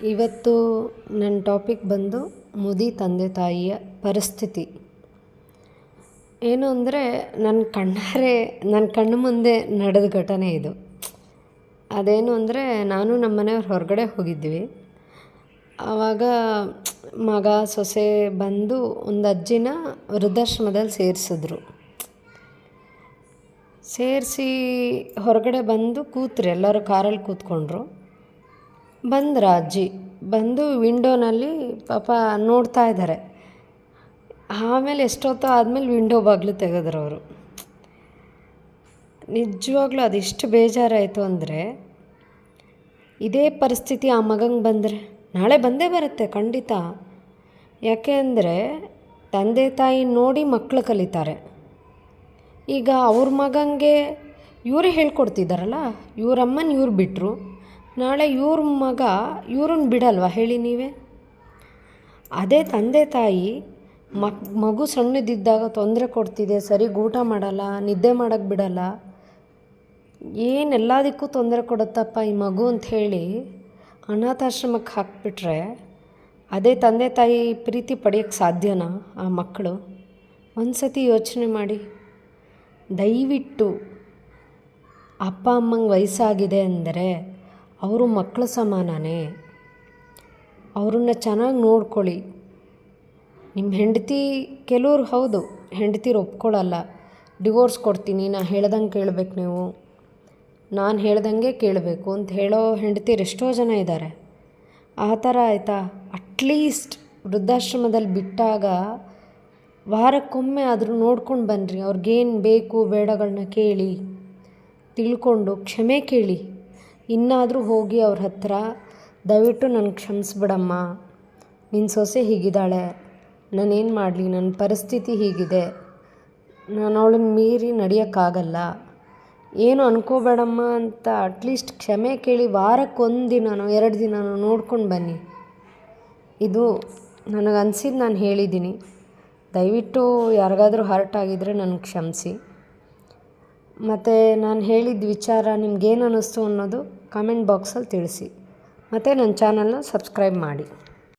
ಇವತ್ತು ನನ್ನ ಟಾಪಿಕ್ ಬಂದು ಮುದಿ ತಂದೆ ತಾಯಿಯ ಪರಿಸ್ಥಿತಿ. ಏನು ಅಂದರೆ ನನ್ನ ಕಣ್ಣಾರೆ ನನ್ನ ಕಣ್ಣು ಮುಂದೆ ನಡೆದ ಘಟನೆ ಇದು. ಅದೇನು ಅಂದರೆ ನಾನು ನಮ್ಮ ಮನೆಯವ್ರು ಹೊರಗಡೆ ಹೋಗಿದ್ವಿ. ಆವಾಗ ಮಗ, ಸೊಸೆ ಬಂದು ಒಂದು ಅಜ್ಜಿನ ವೃದ್ಧಾಶ್ರಮದಲ್ಲಿ ಸೇರಿಸಿದ್ರು. ಸೇರಿಸಿ ಹೊರಗಡೆ ಬಂದು ಕೂತ್ರಿ, ಎಲ್ಲರೂ ಕಾರಲ್ಲಿ ಕೂತ್ಕೊಂಡ್ರು. ಬಂದ್ರ ಅಜ್ಜಿ ಬಂದು ವಿಂಡೋನಲ್ಲಿ ಪಾಪ ನೋಡ್ತಾ ಇದ್ದಾರೆ. ಆಮೇಲೆ ಎಷ್ಟೊತ್ತೋ ಆದಮೇಲೆ ವಿಂಡೋ ಬಾಗಿಲು ತೆಗೆದ್ರು ಅವರು. ನಿಜವಾಗ್ಲೂ ಅದೆಷ್ಟು ಬೇಜಾರಾಯಿತು ಅಂದರೆ, ಇದೇ ಪರಿಸ್ಥಿತಿ ಆ ಮಗಂಗೆ ಬಂದರೆ, ನಾಳೆ ಬಂದೇ ಬರುತ್ತೆ ಖಂಡಿತ. ಯಾಕೆ ಅಂದರೆ, ತಂದೆ ತಾಯಿ ನೋಡಿ ಮಕ್ಕಳು ಕಲಿತಾರೆ. ಈಗ ಅವ್ರ ಮಗಂಗೆ ಇವರೇ ಹೇಳ್ಕೊಡ್ತಿದ್ದಾರಲ್ಲ ಇವರಮ್ಮನ ಇವ್ರು ಬಿಟ್ಟರು ನಾಳೆ ಇವ್ರ ಮಗ, ಇವ್ರನ್ನ ಬಿಡಲ್ವಾ ಹೇಳಿ ನೀವೇ? ಅದೇ ತಂದೆ ತಾಯಿ ಮಕ್, ಮಗು ಸಣ್ಣದಿದ್ದಾಗ ತೊಂದರೆ ಕೊಡ್ತಿದೆ ಸರಿ ಊಟ ಮಾಡಲ್ಲ, ನಿದ್ದೆ ಮಾಡೋಕ್ಕೆ ಬಿಡಲ್ಲ ಏನೆಲ್ಲದಕ್ಕೂ ತೊಂದರೆ ಕೊಡುತ್ತಪ್ಪ ಈ ಮಗು ಅಂತ ಹೇಳಿ ಅನಾಥಾಶ್ರಮಕ್ಕೆ ಹಾಕ್ಬಿಟ್ರೆ ಅದೇ ತಂದೆ ತಾಯಿ ಪ್ರೀತಿ ಪಡೆಯೋಕ್ಕೆ ಸಾಧ್ಯನಾ ಆ ಮಕ್ಕಳು ಒಂದು ಸತಿ ಯೋಚನೆ ಮಾಡಿ. ದಯವಿಟ್ಟು ಅಪ್ಪ ಅಮ್ಮಂಗೆ ವಯಸ್ಸಾಗಿದೆ ಅಂದರೆ ಅವರು ಮಕ್ಕಳ ಸಮಾನನೇ? ಅವ್ರನ್ನ ಚೆನ್ನಾಗಿ ನೋಡ್ಕೊಳ್ಳಿ. ನಿಮ್ಮ ಹೆಂಡತಿ ಕೆಲವ್ರು ಹೌದು, ಹೆಂಡತಿರು ಒಪ್ಕೊಳ್ಳಲ್ಲ ಡಿವೋರ್ಸ್ ಕೊಡ್ತೀನಿ ನಾನು ಹೇಳ್ದಂಗೆ ಕೇಳಬೇಕು ನೀವು. ನಾನು ಹೇಳ್ದಂಗೆ ಕೇಳಬೇಕು ಅಂತ ಹೇಳೋ ಹೆಂಡತಿರು ಎಷ್ಟೋ ಜನ ಇದ್ದಾರೆ ಆ ಥರ ಆಯಿತಾ? ಅಟ್ಲೀಸ್ಟ್ ವೃದ್ಧಾಶ್ರಮದಲ್ಲಿ ಬಿಟ್ಟಾಗ ವಾರಕ್ಕೊಮ್ಮೆ ಆದರೂ ನೋಡ್ಕೊಂಡು ಬನ್ನಿರಿ ಅವ್ರಿಗೇನು ಬೇಕು ಬೇಡಗಳನ್ನ ಕೇಳಿ. ತಿಳ್ಕೊಂಡು, ಕ್ಷಮೆ ಕೇಳಿ. ಇನ್ನಾದರೂ ಹೋಗಿ ಅವ್ರ ಹತ್ರ ದಯವಿಟ್ಟು ನನ್ನ ಕ್ಷಮಿಸ್ಬಿಡಮ್ಮ. ನಿನ್ನ ಸೊಸೆ ಹೀಗಿದ್ದಾಳೆ. ನಾನೇನು ಮಾಡಲಿ? ನನ್ನ ಪರಿಸ್ಥಿತಿ ಹೀಗಿದೆ. ನಾನು ಅವಳನ್ನ ಮೀರಿ ನಡೆಯೋಕ್ಕಾಗಲ್ಲ. ಏನು ಅನ್ಕೋಬೇಡಮ್ಮ ಅಂತ ಅಟ್ಲೀಸ್ಟ್ ಕ್ಷಮೆ ಕೇಳಿ ವಾರಕ್ಕೊಂದು ದಿನನೋ ಎರಡು ದಿನನೋ ನೋಡ್ಕೊಂಡು ಬನ್ನಿ. ಇದು ನನಗೆ ಅನಿಸಿದ್ದು ನಾನು ಹೇಳಿದ್ದೀನಿ. ದಯವಿಟ್ಟು ಯಾರಿಗಾದರೂ ಹರ್ಟ್ ಆಗಿದ್ದರೆ ನನಗೆ ಕ್ಷಮಿಸಿ. ಮತ್ತು ನಾನು ಹೇಳಿದ ವಿಚಾರ ನಿಮ್ಗೇನು ಅನ್ನಿಸ್ತು ಅನ್ನೋದು ಕಮೆಂಟ್ ಬಾಕ್ಸಲ್ಲಿ ತಿಳಿಸಿ. ಮತ್ತು ನನ್ನ ಚಾನಲ್ನ ಸಬ್ಸ್ಕ್ರೈಬ್ ಮಾಡಿ.